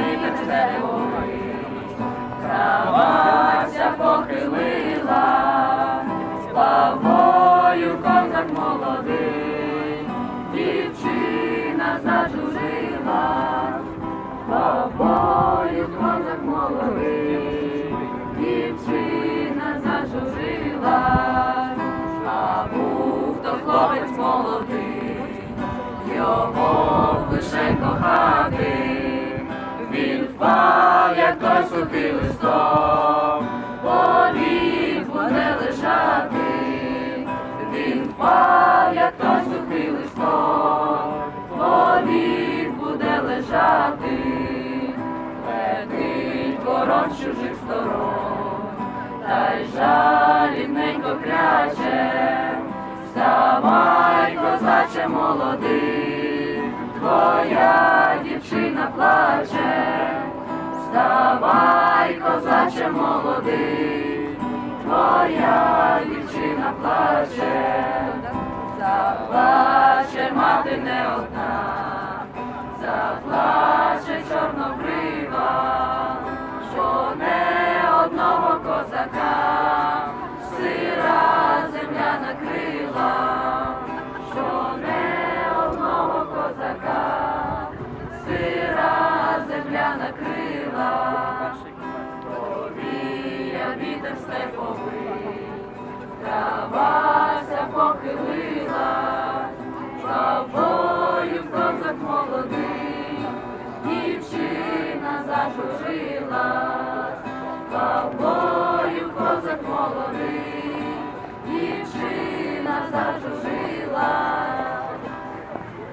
вітер степовий, травася похилила, плавою козак молодий, дівчина зажурила, плавою козак молодий, дівчина зажурила, а був то хлопець молодий, його лише кохати, той сухий листок, буде лежати, він впав, як той сухий листок, повік буде лежати, летить ворон чужих сторон, та й жалібненько кряче. Вставай, козаче молодий, твоя дівчина плаче, вставай, козаче молодий, твоя дівчина плаче, заплаче мати не одна, повія вітер Та травася похилила, тобою козак молодий, дівчина зажурила, тобою козак молодий, дівчина зажужила.